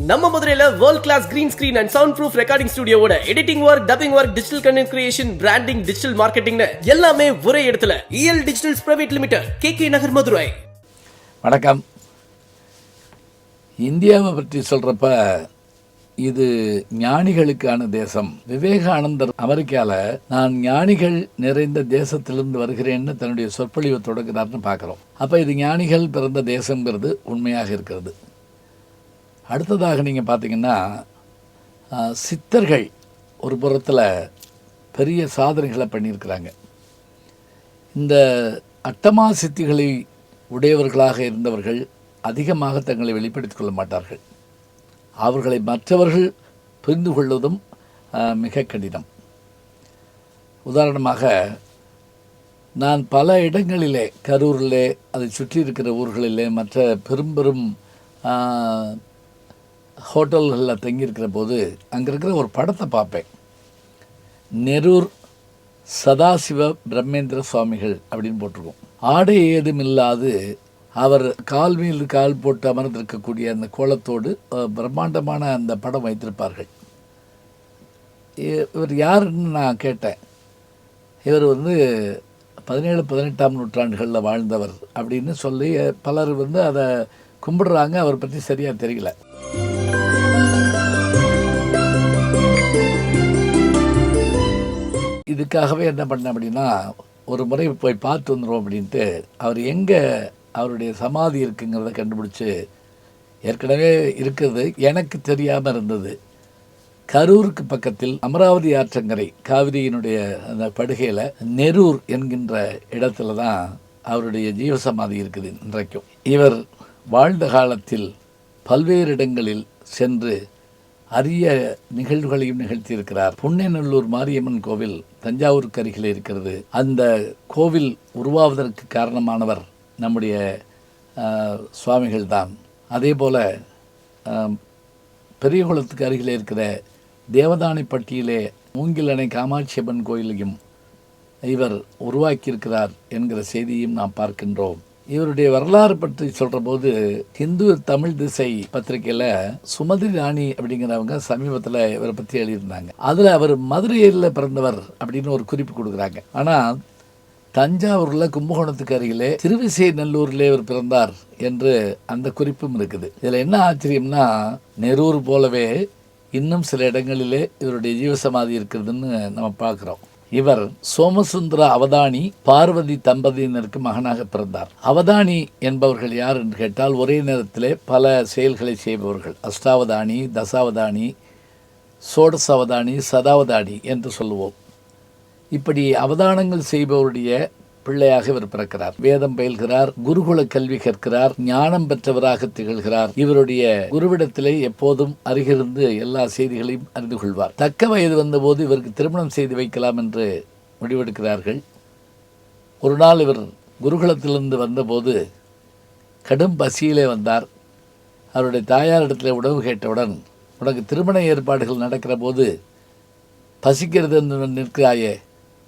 நம்ம மதுரையில world class green screen and sound proof recording ஸ்டுடியோட editing work dubbing work digital content creation branding digital மார்க்கெட்டிங்னு எல்லாமே ஒரே இடத்துல. EL Digitals Private Limited K K நகர் மதுரை வணக்கம். இந்தியாவை பற்றி சொல்கிறப்ப இது ஞானிகளுக்கான தேசம். விவேகானந்தர் அமெரிக்காவில் நான் ஞானிகள் நிறைந்த தேசத்திலிருந்து வருகிறேன்னு தன்னுடைய சொற்பொழிவை தொடங்குறாருன்னு பார்க்குறோம். அப்போ இது ஞானிகள் பிறந்த தேசங்கிறது உண்மையாக இருக்கிறது. அடுத்ததாக நீங்கள் பார்த்தீங்கன்னா சித்தர்கள் ஒரு புறத்தில் பெரிய சாதனைகளை பண்ணியிருக்கிறாங்க. இந்த அட்டமா சித்திகளை உடையவர்களாக இருந்தவர்கள் அதிகமாக தங்களை வெளிப்படுத்திக் கொள்ள மாட்டார்கள். அவர்களை மற்றவர்கள் புரிந்து கொள்வதும் மிக கடினம். உதாரணமாக நான் பல இடங்களிலே கரூரிலே அதை சுற்றி இருக்கிற ஊர்களிலே மற்ற பெரும் பெரும் ஹோட்டல்களில் தங்கியிருக்கிற போது அங்கே இருக்கிற ஒரு படத்தை பார்ப்பேன். நெரூர் சதாசிவ பிரம்மேந்திர சுவாமிகள் அப்படின்னு போட்டிருக்கோம். ஆடை ஏதும் இல்லாது அவர் கால் மீது கால் போட்டு அமர்ந்திருக்கக்கூடிய அந்த கோலத்தோடு பிரம்மாண்டமான அந்த படம் வைத்திருப்பார்கள். இவர் யாருன்னு நான் கேட்டேன். இவர் வந்து பதினேழு பதினெட்டாம் நூற்றாண்டுகளில் வாழ்ந்தவர் அப்படின்னு சொல்லி பலர் வந்து அதை கும்பிடுறாங்க. அவர் பற்றி சரியாக தெரியல. இதுக்காகவே என்ன பண்ணேன் அப்படின்னா ஒரு முறை போய் பார்த்து வந்துடுவோம் அப்படின்ட்டு அவர் எங்கே அவருடைய சமாதி இருக்குங்கிறத கண்டுபிடிச்சு ஏற்கனவே இருக்கிறது எனக்கு தெரியாமல் இருந்தது. கரூருக்கு பக்கத்தில் அமராவதி ஆற்றங்கரை காவிரியினுடைய அந்த படுகையில் நெரூர் என்கின்ற இடத்துல தான் அவருடைய ஜீவசமாதி இருக்குது இன்றைக்கும். இவர் வாழ்ந்த காலத்தில் பல்வேறு இடங்களில் சென்று அரிய நிகழ்வுகளையும் நிகழ்த்தியிருக்கிறார். புண்ணியநல்லூர் மாரியம்மன் கோவில் தஞ்சாவூருக்கு அருகில் இருக்கிறது. அந்த கோவில் உருவாவதற்கு காரணமானவர் நம்முடைய சுவாமிகள் தான் அதே போல் பெரியகுளத்துக்கு அருகில் இருக்கிற தேவதானிப்பட்டியிலே மூங்கிலணை காமாட்சியம்மன் கோயிலையும் இவர் உருவாக்கியிருக்கிறார் என்கிற செய்தியும் நாம் பார்க்கின்றோம். இவருடைய வரலாறு பற்றி சொல்கிற போது ஹிந்து தமிழ் திசை பத்திரிகையில் சுமதி ராணி அப்படிங்கிறவங்க சமீபத்தில் இவரை பற்றி எழுதியிருந்தாங்க. அதில் அவர் மதுரையில் பிறந்தவர் அப்படின்னு ஒரு குறிப்பு கொடுக்குறாங்க. ஆனால் தஞ்சாவூரில் கும்பகோணத்துக்கு அருகிலே திருவிசை நல்லூரிலே இவர் பிறந்தார் என்று அந்த குறிப்பும் இருக்குது. இதில் என்ன ஆச்சரியம்னா நெரூர் போலவே இன்னும் சில இடங்களிலே இவருடைய ஜீவசமாதி இருக்கிறதுன்னு நம்ம பார்க்குறோம். இவர் சோமசுந்தர அவதானி பார்வதி தம்பதியினருக்கு மகனாக பிறந்தார். அவதானி என்பவர்கள் யார் என்று கேட்டால் ஒரே நேரத்திலே பல செயல்களை செய்பவர்கள். அஷ்டாவதானி தசாவதானி சோடசாவதானி சதாவதானி என்று சொல்லுவோம். இப்படி அவதானங்கள் செய்பவருடைய பிள்ளையாக இவர் பிறக்கிறார். வேதம் பயில்கிறார் குருகுல கல்வி கற்கிறார் ஞானம் பெற்றவராக திகழ்கிறார். இவருடைய குருவிடத்திலே எப்போதும் அருகிருந்து எல்லா செய்திகளையும் அறிந்து கொள்வார். தக்க வயது வந்தபோது இவருக்கு திருமணம் செய்து வைக்கலாம் என்று முடிவெடுக்கிறார்கள். ஒரு நாள் இவர் குருகுலத்திலிருந்து வந்தபோது கடும் பசியிலே வந்தார். அவருடைய தாயாரிடத்தில் உணவு கேட்டவுடன் உனக்கு திருமண ஏற்பாடுகள் நடக்கிற போது பசிக்கிறது என்று நிற்கிறாயே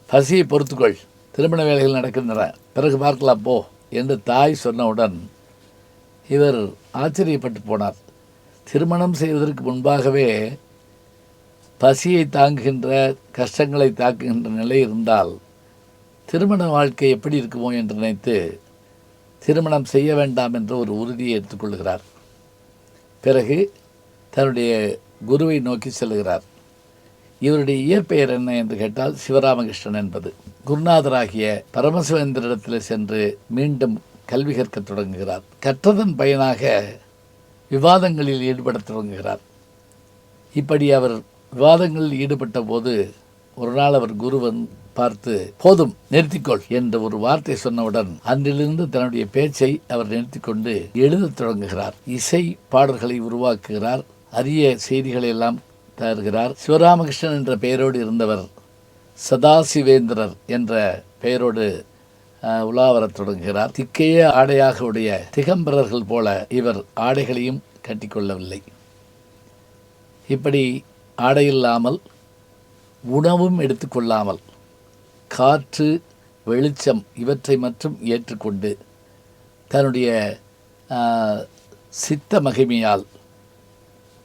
பசியை பொறுத்துக்கொள். திருமண வேலைகள் நடக்கின்றன. பிறகு பார்க்கலாம் போ என்று தாய் சொன்னவுடன் இவர் ஆச்சரியப்பட்டு போனார். திருமணம் செய்வதற்கு முன்பாகவே பசியை தாங்குகின்ற கஷ்டங்களை தாக்குகின்ற நிலை இருந்தால் திருமண வாழ்க்கை எப்படி இருக்குமோ என்று நினைத்து திருமணம் செய்ய வேண்டாம் என்ற ஒரு உறுதியை எடுத்துக்கொள்கிறார் பிறகு தன்னுடைய குருவை நோக்கி செல்கிறார். இவருடைய இயற்பெயர் என்ன என்று கேட்டால் சிவராமகிருஷ்ணன் என்பது. குருநாதராகிய பரமசிவேந்திரிடத்தில் சென்று மீண்டும் கல்வி கற்கத் தொடங்குகிறார். கற்றதன் பயனாக விவாதங்களில் ஈடுபடத் தொடங்குகிறார். இப்படி அவர் விவாதங்களில் ஈடுபட்ட போது ஒரு நாள் அவர் குருவன் பார்த்து போதும் நிறுத்திக்கொள் என்ற ஒரு வார்த்தை சொன்னவுடன் அன்றிலிருந்து தன்னுடைய பேச்சை அவர் நிறுத்திக்கொண்டு எழுதத் தொடங்குகிறார். இசை பாடல்களை உருவாக்குகிறார். அரிய செய்திகளை எல்லாம் தருகிறார் சிவராமகிருஷ்ணன் என்ற பெயரோடு இருந்தவர் சதாசிவேந்திரர் என்ற பெயரோடு உலாவரத் உலா வரத் தொடங்குகிறார். திக்கையே ஆடையாக உடைய திகம்பரர்கள் போல இவர் ஆடைகளையும் கட்டிக்கொள்ளவில்லை. இப்படி ஆடையில்லாமல் உணவும் எடுத்துக்கொள்ளாமல் காற்று வெளிச்சம் இவற்றை மட்டும் ஏற்றுக்கொண்டு தன்னுடைய சித்த மகிமையால்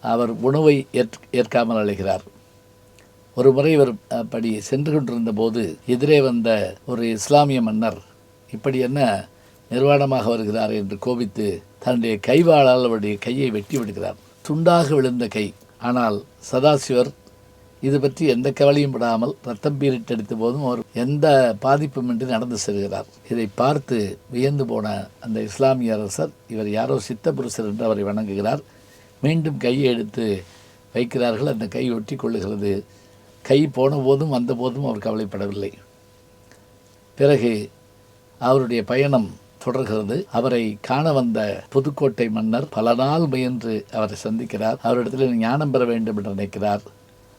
அவர் உணவை ஏற் ஏற்காமல் அழைகிறார். ஒரு முறை இவர் அப்படி சென்று கொண்டிருந்த போது எதிரே வந்த ஒரு இஸ்லாமிய மன்னர் இப்படி என்ன நிர்வாணமாக வருகிறார் என்று கோபித்து தன்னுடைய கைவாளால் அவருடைய கையை வெட்டி விடுகிறார். துண்டாக விழுந்த கை. ஆனால் சதாசிவர் இது பற்றி எந்த கவலையும் படாமல் ரத்தம் பீரிட்டடித்த போதும் அவர் எந்த பாதிப்புமின்றி நடந்து செல்கிறார். இதை பார்த்து வியந்து போன அந்த இஸ்லாமிய அரசர் இவர் யாரோ சித்த புருஷர் என்று அவரை வணங்குகிறார். மீண்டும் கையை எடுத்து வைக்கிறார்கள். அந்த கை ஒட்டி கொள்ளுகிறது கை போன போதும் வந்த போதும் அவர் கவலைப்படவில்லை. பிறகு அவருடைய பயணம் தொடர்கிறது. அவரை காண வந்த புதுக்கோட்டை மன்னர் பல நாள் முயன்று அவரை சந்திக்கிறார். அவரிடத்தில் ஞானம் பெற வேண்டும் என்று நினைக்கிறார்.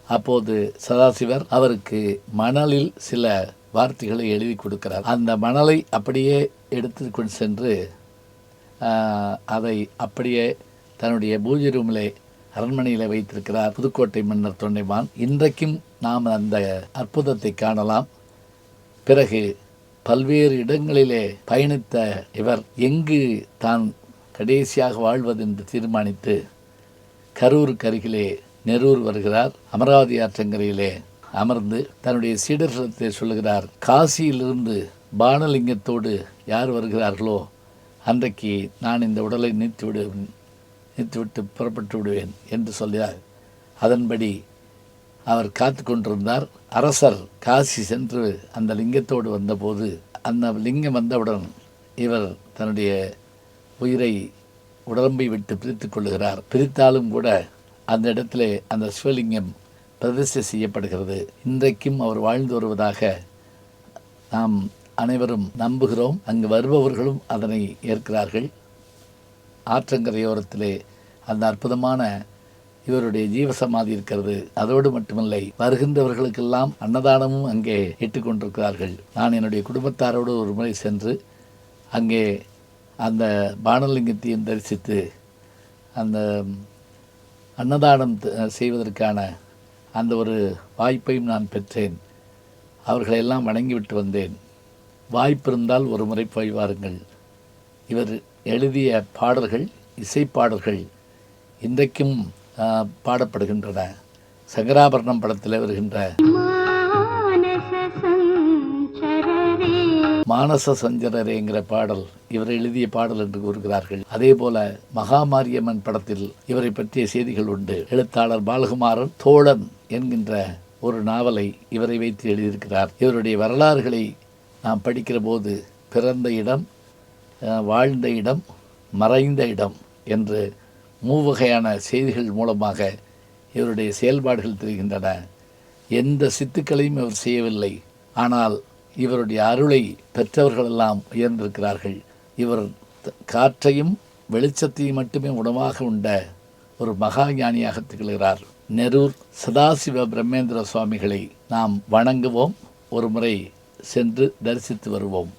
அப்போது சதாசிவர் அவருக்கு மணலில் சில வார்த்தைகளை எழுதி கொடுக்கிறார். அந்த மணலை அப்படியே எடுத்து கொண்டு சென்று அதை அப்படியே தன்னுடைய பூஜை ரூமிலே அரண்மனையில் வைத்திருக்கிறார் புதுக்கோட்டை மன்னர் தொண்டைமான். இன்றைக்கும் நாம் அந்த அற்புதத்தை காணலாம். பிறகு பல்வேறு இடங்களிலே பயணித்த இவர் எங்கு தான் கடைசியாக வாழ்வதென்று தீர்மானித்து கரூருக்கு அருகிலே நெரூர் வருகிறார். அமராவதி ஆற்றங்கரையிலே அமர்ந்து தன்னுடைய சீடர்களிடத்தை சொல்லுகிறார் காசியிலிருந்து பானலிங்கத்தோடு யார் வருகிறார்களோ அன்றைக்கு நான் இந்த உடலை நீத்து விடுவேன் விட்டு புறப்பட்டு விடுவேன் என்று சொல்கிறார். அதன்படி அவர் காத்து கொண்டிருந்தார். அரசர் காசி சென்று அந்த லிங்கத்தோடு வந்தபோது அந்த லிங்கம் வந்தவுடன் இவர் தன்னுடைய உயிரை உடம்பை விட்டு பிரித்து கொள்ளுகிறார். பிரித்தாலும் கூட அந்த இடத்திலே அந்த சிவலிங்கம் பிரதிஷ்டை செய்யப்படுகிறது. இன்றைக்கும் அவர் வாழ்ந்து வருவதாக நாம் அனைவரும் நம்புகிறோம். அங்கு வருபவர்களும் அதனை ஏற்கிறார்கள். ஆற்றங்கரையோரத்திலே அந்த அற்புதமான இவருடைய ஜீவசமாதி இருக்கிறது. அதோடு மட்டுமில்லை வருகின்றவர்களுக்கெல்லாம் அன்னதானமும் அங்கே இட்டு கொண்டிருக்கிறார்கள் நான் என்னுடைய குடும்பத்தாரோடு ஒரு முறை சென்று அங்கே அந்த பானலிங்கத்தையும் தரிசித்து அந்த அன்னதானம் செய்வதற்கான அந்த ஒரு வாய்ப்பையும் நான் பெற்றேன். அவர்களையெல்லாம் வணங்கிவிட்டு வந்தேன். வாய்ப்பு இருந்தால் ஒரு முறை போய் வாருங்கள். இவர் எழுதிய பாடல்கள் இசைப்பாடல்கள் இன்றைக்கும் பாடப்படுகின்றன. சங்கராபரணம் படத்தில் வருகின்ற மானச சஞ்சரரேங்கிற பாடல் இவர் எழுதிய பாடல் என்று கூறுகிறார்கள். அதே போல மகாமாரியம்மன் படத்தில் இவரை பற்றிய செய்திகள் உண்டு. எழுத்தாளர் பாலகுமாரன் தோழன் என்கின்ற ஒரு நாவலை இவரை வைத்து எழுதியிருக்கிறார். இவருடைய வரலாறுகளை நாம் படிக்கிற போது பிறந்த இடம் வாழ்ந்த இடம் மறைந்த இடம் என்று மூவகையான செய்திகள் மூலமாக இவருடைய செயல்பாடுகள் தெரிகின்றன. எந்த சித்துக்களையும் இவர் செய்யவில்லை. ஆனால் இவருடைய அருளை பெற்றவர்களெல்லாம் உயர்ந்திருக்கிறார்கள். இவர் த- காற்றையும் வெளிச்சத்தையும் மட்டுமே உணவாக உண்ட ஒரு மகா ஞானியாக திகழ்கிறார். நெரூர் சதாசிவ பிரம்மேந்திர சுவாமிகளை நாம் வணங்குவோம். ஒரு முறை சென்று தரிசித்து வருவோம்.